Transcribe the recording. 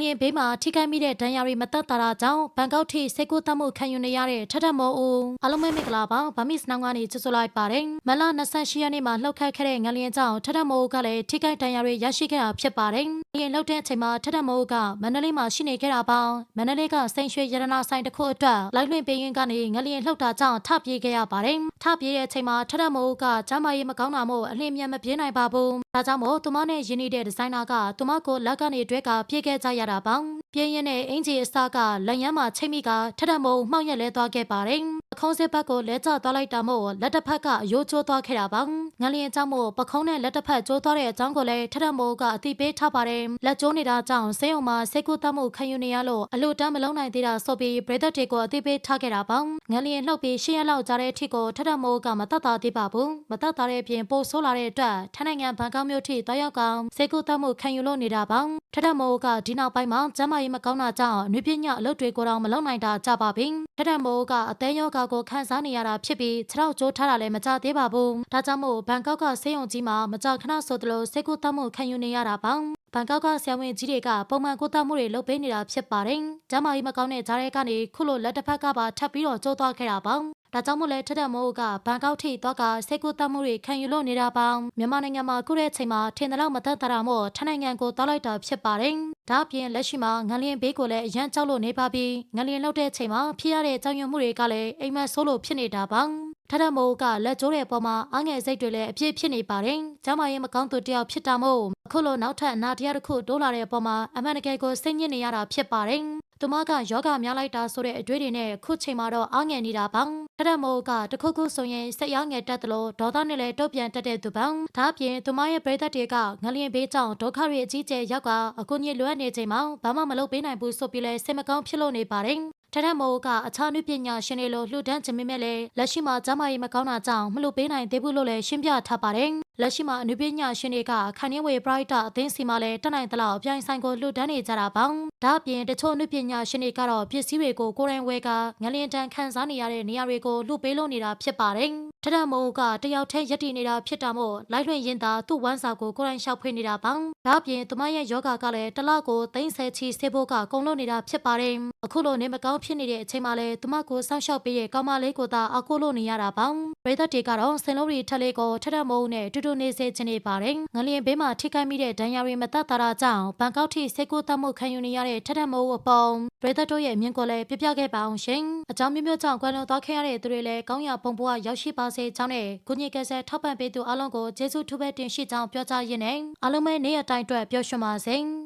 လျင်ဘေးမှာထိခိုက်မိတဲ့ဒဏ်ရာတွေမသက်သာတာကြောင့်ဘန်ကောက်ထိစိတ်ကူးတတ်မှုခံယူနေရတဲ့ထထမောဦးအားလုံးပဲမင်္ဂလာပါဗမစ်နောင်ကနေကြိုဆိုလိုက်ပါတယ်မလ28ရက်နေ့မှာလှုပ်ခတ်ခဲ့တဲ့ငလျင်ကြောင့်ထထမောဦးကလည်းထိခိုက်ဒဏ်ရာတွေရရှိခဲ့တာဖြစ်ပါတယ်ငလျင်လှုပ်တဲ့အချိန်မှာထထမောဦးကမန္တလေးမှာရှိနေခဲ့တာပါမန္တလေးကစိန်ရွှေရတနာဆိုင်တစ်ခုအတွက်လိုက်လွင်ပေးရင်ကနေငလျင်လှုပ်တာကြောင့်ထပြေးခဲ့ရပါတယ်ထပြေးတဲ့အချိန်မှာထထမောဦးကကျမ်းမာရေးမကောင်းတာမို့အလင်းမြန်မပြေးနိုင်ပါဘူးဒါကြောင့်မို့သူမနဲ့ယင်းနေတဲ့ဒီဇိုင်နာကသူမကိုလက်ကနေတွဲကပြေးခဲ့ကြရတာပါ ပြင်းရင်နဲ့အင်ဂျီအစကလက်ရမ်းမှာချိတ်မိကထထမုံမှောက်ရက်လဲသွားခဲ့ပါတယ်ပခုံးစစ်ဘက်ကိုလဲကျသွားလိုက်တာမို့လက်တစ်ဖက်ကအယိုးကျိုးသွားခဲ့တာပါငလျင်ကြောင့်မို့ပခုံးနဲ့လက်တစ်ဖက်ကျိုးသွားတဲ့အကြောင်းကိုလည်းထထမုံကအသိပေးထားပါတယ်လက်ကျိုးနေတာကြောင့်ဆေးရုံမှာစိတ်ကူးတတ်မှုခံယူနေရလို့အလို့တမ်းမလုံးနိုင်သေးတာဆိုပြီးပရိသတ်တွေကိုအသိပေးထားခဲ့တာပါငလျင်လှုပ်ပြီးရှင်းရလောက်ကြားတဲ့အထိကိုထထမုံကမတတ်တာသေးပါဘူးမတတ်တာတဲ့အပြင်ပို့ဆိုးလာတဲ့အတွက်ထိုင်းနိုင်ငံဘန်ကောက်မြို့ထိတွားရောက်ကောင်စိတ်ကူးတတ်မှုခံယူလို့နေတာပါထထမုံကဒီနောက်ပိုင်းမှာကျမ်းမာရေးမကောင်းတာကြောင့်အနုပညာအလုပ်တွေကိုတော့မလုပ်နိုင်တာကြပါပြီထထမိုးကအသေးယောဂါကိုခံစားနေရတာဖြစ်ပြီးခြေထောက်ကျိုးထားတာလည်းမကြသေးပါဘူးဒါကြောင့်မို့ဘန်ကောက်ကဆေးရုံကြီးမှာမကြခဏဆိုသလိုစိတ်ကူးတတ်မှုခံယူနေရတာပါဘန်ကောက်ကဆရာဝန်ကြီးတွေကပုံမှန်ကုသမှုတွေလုပ်ပေးနေတာဖြစ်ပါတယ်။ကျမကြီးမကောင်းတဲ့ဂျားရဲကနေခုလိုလက်တစ်ဖက်ကပါထပ်ပြီးတော့ကျိုးသွားခဲ့တာပါ။ ဒါကြောင့်မို့လဲထက်ထမိုးကဘန်ကောက်ထိသွားကစိတ်ကူးတတ်မှုတွေခံယူလို့နေတာပါမြန်မာနိုင်ငံမှာခုတဲ့အချိန်မှာထင်တယ်လို့မသက်သာတာမို့ထိုင်းနိုင်ငံကိုသွားလိုက်တာဖြစ်ပါတယ်ဒါအပြင်လက်ရှိမှာငလျင်ဘေးကိုလည်းအရန်ကြောက်လို့နေပါပြီငလျင်လောက်တဲ့အချိန်မှာဖြစ်ရတဲ့ကြောင်ရွံမှုတွေကလည်းအိမ်မက်ဆိုးလို့ဖြစ်နေတာပါထထမိုးကလက်ကျိုးတဲ့ပေါ်မှာအငယ်စိတ်တွေလည်းအပြည့်ဖြစ်နေပါတယ်။ကျမရဲ့မကောင်းသူတယောက်ဖြစ်တာမို့အခုလိုနောက်ထပ်အနာတရားတစ်ခုတိုးလာတဲ့ပေါ်မှာအမှန်တကယ်ကိုစိတ်ညစ်နေရတာဖြစ်ပါတယ်။သူမကယောဂများလိုက်တာဆိုတဲ့အတွေ့တွေနဲ့ခုချိန်မှာတော့အားငယ်နေတာပါ ထထမိုးကတခုခုဆိုရင်စိတ်အားငယ်တတ်တယ်လို့ဒေါသနဲ့လည်းတုတ်ပြန်တတ်တဲ့သူပါဒါအပြင်သူမရဲ့ပရိသတ်တွေကငလျင်ဘေးကြောင့်ဒုက္ခတွေအကြီးကျယ်ရောက်ကအကူကြီးလွတ်နေချိန်မှာဘာမှမလုပ်ပေးနိုင်ဘူးဆိုပြီးလဲစိတ်မကောင်းဖြစ်လို့နေပါတယ် ထထမိုးကအခြားနုပညာရှင်တွေလိုလှူဒန်းခြင်းမဲ့လည်းလက်ရှိမှာကျမကြီးမကောင်းတာကြောင့်မလှူပေးနိုင်သေးဘူးလို့လည်းရှင်းပြထားပါတယ်။လက်ရှိမှာအနုပညာရှင်တွေကခန်ရင်းဝေပရိုက်တာအသင်းစီမှာလည်းတက်နိုင်သလောက်အပြိုင်ဆိုင်ကိုလှူဒန်းနေကြတာပါ။ဒါအပြင်တချို့အနုပညာရှင်တွေကတော့ပစ္စည်းတွေကိုကိုယ်တိုင်ဝယ်ကငလျင်တန်ခန်းစားနေရတဲ့နေရာတွေကိုလှူပေးလို့နေတာဖြစ်ပါတယ်။ ထထမိုးကတယောက်တည်းရက်တည်နေတာဖြစ်တာမို့လိုက်လွင်ရင်သာသူ့ဝမ်းစာကိုကိုယ်တိုင်ရှောက်ဖွေးနေတာပါ။ဒါအပြင်သူမရဲ့ယောဂကလည်းတစ်လောက်ကိုသိမ့်ဆဲချီဆေးဖို့ကကုံလို့နေတာဖြစ်ပါတယ်။အခုလိုနေမကောင်းဖြစ်နေတဲ့အချိန်မှာလည်းသူမကိုစောင့်ရှောက်ပေးတဲ့ကောင်မလေးကိုသာအကူလို့နေရတာပါ။ပရိသတ်တွေကတော့စင်လုံးရီထက်လေးကိုထထမိုးနဲ့တူတူနေစေချင်နေပါတယ်။ငလျင်ဘေးမှာထိခိုက်မိတဲ့ဒဏ်ရာတွေမသက်သာတာကြောင့်ဘန်ကောက်ထိစိတ်ကူးတတ်မှုခံယူနေရတဲ့ထထမိုးအပေါ်ပရိသတ်တို့ရဲ့အမြင်ကိုလည်းပြပြခဲ့ပါအောင်ရှင်။အကြောင်းမျိုးမျိုးကြောင့်ကွယ်လွန်သွားခဲ့ရတဲ့သူတွေလည်းကောင်းရာပုံပေါ်ကရောက်ရှိပါစေကြောင်းနဲ့ကုညီကယ်ဆယ်ထောက်ပံ့ပေးသူအားလုံးကိုကျေးဇူးထူးပဲတင်ရှိကြောင်းပြောကြားရင်းနဲ့အားလုံးပဲနေ့ရက်တိုင်းအတွက်ပျော်ရွှင်ပါစေ။